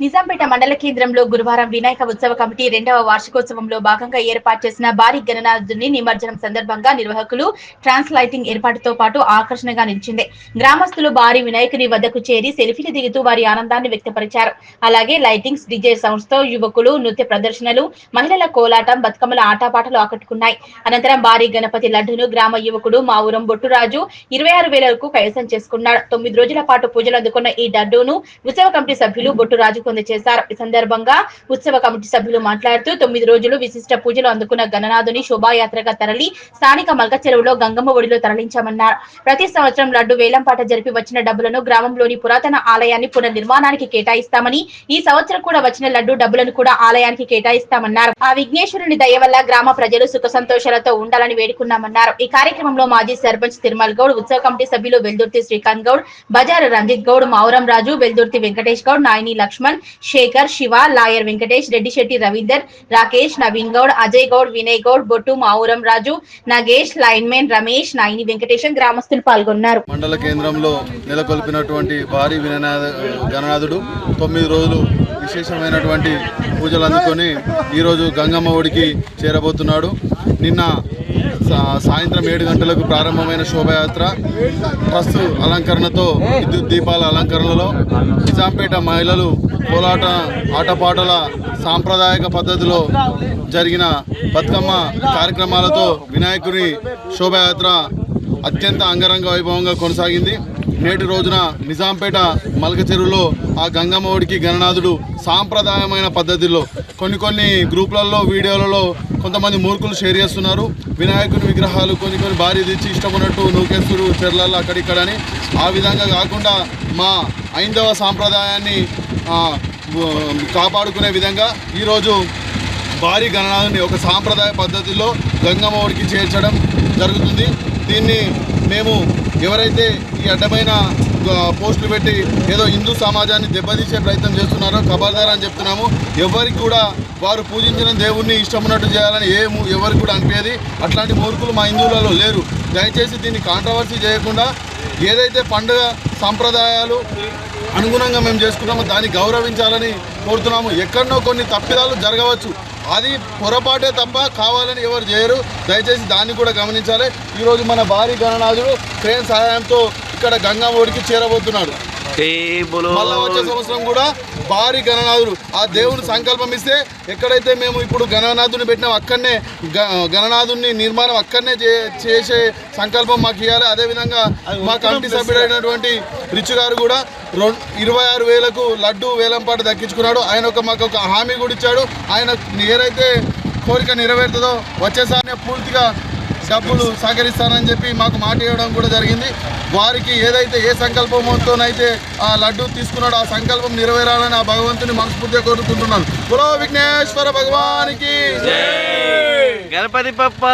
నిజాంపేట మండల కేంద్రంలో గురువారం వినాయక ఉత్సవ కమిటీ రెండవ వార్షికోత్సవంలో భాగంగా ఏర్పాటు చేసిన భారీ గణనాథుని నిమజ్జనం సందర్భంగా నిర్వాహకులు ట్రాన్స్ లైటింగ్ ఏర్పాటుతో పాటు ఆకర్షణగా నిలిచింది. గ్రామస్తులు భారీ వినాయకుని వద్దకు చేరి సెల్ఫీలు దిగుతూ వారి ఆనందాన్ని వ్యక్తపరిచారు. అలాగే లైటింగ్స్ డిజే సౌండ్స్తో యువకులు నృత్య ప్రదర్శనలు మహిళల కోలాటం బతుకమ్మల ఆటపాటలు ఆకట్టుకున్నాయి. అనంతరం భారీ గణపతి లడ్డును గ్రామ యువకుడు మా ఊరం బొట్టురాజు ఇరవై ఆరు వేలకు కైవసం చేసుకున్నాడు. తొమ్మిది రోజుల పాటు పూజలు అందుకున్న ఈ లడ్డూను ఉత్సవ కమిటీ సభ్యులు బొట్టురాజు చేశారు ఈ సందర్భంగా ఉత్సవ కమిటీ సభ్యులు మాట్లాడుతూ తొమ్మిది రోజులు విశిష్ట పూజలు అందుకున్న గణనాథుని శోభాయాత్రగా తరలి స్థానిక మల్క చెరువులో గంగమ్మ ఒడిలో తరలించామన్నారు. ప్రతి సంవత్సరం లడ్డు వేలంపాట జరిపి వచ్చిన డబ్బులను గ్రామంలోని పురాతన ఆలయాన్ని పునర్నిర్మాణానికి కేటాయిస్తామని ఈ సంవత్సరం కూడా వచ్చిన లడ్డు డబ్బులను కూడా ఆలయానికి కేటాయిస్తామన్నారు. ఆ విఘ్నేశ్వరుని దయ వల్ల గ్రామ ప్రజలు సుఖ సంతోషాలతో ఉండాలని వేడుకున్నామన్నారు. ఈ కార్యక్రమంలో మాజీ సర్పంచ్ తిరుమల్ గౌడ్ ఉత్సవ కమిటీ సభ్యులు వెల్దుర్తి శ్రీకాంత్ గౌడ్ బజారు రంజిత్ గౌడ్ మావురం రాజు వెల్దుర్తి వెంకటేష్ గౌడ్ నాయని లక్ష్మణ్ శేఖర్ శివ లాయర్ వెంకటేష్ రెడ్డి శెట్టి రవీందర్ రాకేష్ నవీన్ గౌడ్ అజయ్ గౌడ్ వినయ్ గౌడ్ బొట్టు మావురం రాజు నగేష్ లైన్మెన్ రమేష్ నాయని వెంకటేశం గ్రామస్తులు పాల్గొన్నారు. మండల కేంద్రంలో నెలకొల్పినటువంటి భారీ గణనాథుడు తొమ్మిది రోజులు విశేషమైనటువంటి పూజలు అందుకొని ఈరోజు గంగమ్మ ఒడికి చేరబోతున్నాడు. నిన్న సాయంత్రం ఏడు గంటలకు ప్రారంభమైన శోభయాత్ర ట్రస్సు అలంకరణతో విద్యుత్ దీపాల అలంకరణలో నిజాంపేట మహిళలు కోలాట ఆటపాటల సాంప్రదాయక పద్ధతిలో జరిగిన బతుకమ్మ కార్యక్రమాలతో వినాయకుని శోభయాత్ర అత్యంత అంగరంగ వైభవంగా కొనసాగింది. నేటి రోజున నిజాంపేట మలక చెరువులో ఆ గంగమ్మ ఒడికి గణనాథుడు సాంప్రదాయమైన పద్ధతిలో కొన్ని కొన్ని గ్రూపులలో వీడియోలలో కొంతమంది మూర్ఖులు షేర్ చేస్తున్నారు. వినాయకుని విగ్రహాలు కొన్ని కొన్ని భారీ తెచ్చి ఇష్టపడినట్టు నూకేశ్వరు చెర్లలో అక్కడిక్కడని. ఆ విధంగా కాకుండా మా ఐందవ సాంప్రదాయాన్ని కాపాడుకునే విధంగా ఈరోజు భారీ గణనాన్ని ఒక సాంప్రదాయ పద్ధతిలో గంగమ్మడికి చేర్చడం జరుగుతుంది. దీన్ని మేము ఎవరైతే ఈ అడ్డమైన పోస్టులు పెట్టి ఏదో హిందూ సమాజాన్ని దెబ్బతీసే ప్రయత్నం చేస్తున్నారో ఖబర్దార్ అని చెప్తున్నాము. ఎవరికి కూడా వారు పూజించిన దేవుణ్ణి ఇష్టమున్నట్టు చేయాలని ఏ ము- ఎవరికి కూడా అనిపించేది. అట్లాంటి మూర్ఖులు మా హిందువులలో లేరు. దయచేసి దీన్ని కాంట్రవర్సీ చేయకుండా ఏదైతే పండుగ సాంప్రదాయాలు అనుగుణంగా మేము చేసుకున్నామో దాన్ని గౌరవించాలని కోరుతున్నాము. ఎక్కడనో కొన్ని తప్పిదాలు జరగవచ్చు. అది పొరపాటే తప్ప కావాలని ఎవరు చేయరు. దయచేసి దాన్ని కూడా గమనించాలి. ఈరోజు మన భారీ గణనాథుడు ట్రైన్ సహాయంతో ఇక్కడ గంగా ఒడికి చేరబోతున్నాడు. మళ్ళా వచ్చే సంవత్సరం కూడా భారీ గణనాథుడు ఆ దేవుని సంకల్పం ఇస్తే ఎక్కడైతే మేము ఇప్పుడు గణనాథుని పెట్టినాం అక్కడనే గ- గణనాథుని నిర్మాణం అక్కడనే చే- చేసే సంకల్పం మాకు ఇవ్వాలి అదేవిధంగా మా కమిటీ సభ్యుడైనటువంటి రిచ్ గారు కూడా రెండు ఇరవై ఆరు వేలకు లడ్డు వేలంపాట దక్కించుకున్నాడు. ఆయన ఒక మాకు ఒక హామీ కూడా ఇచ్చాడు. ఆయన ఏదైతే కోరిక నెరవేరుతుందో వచ్చేసారి పూర్తిగా డబ్బులు సహకరిస్తానని చెప్పి మాకు మాట ఇవ్వడం కూడా జరిగింది. వారికి ఏదైతే ఏ సంకల్పంతోనైతే ఆ లడ్డు తీసుకున్నాడో ఆ సంకల్పం నెరవేరాలని ఆ భగవంతుని మనస్ఫూర్తిగా కోరుకుంటున్నాను. పులో విఘ్నేశ్వర భగవానికి గణపతి పప్ప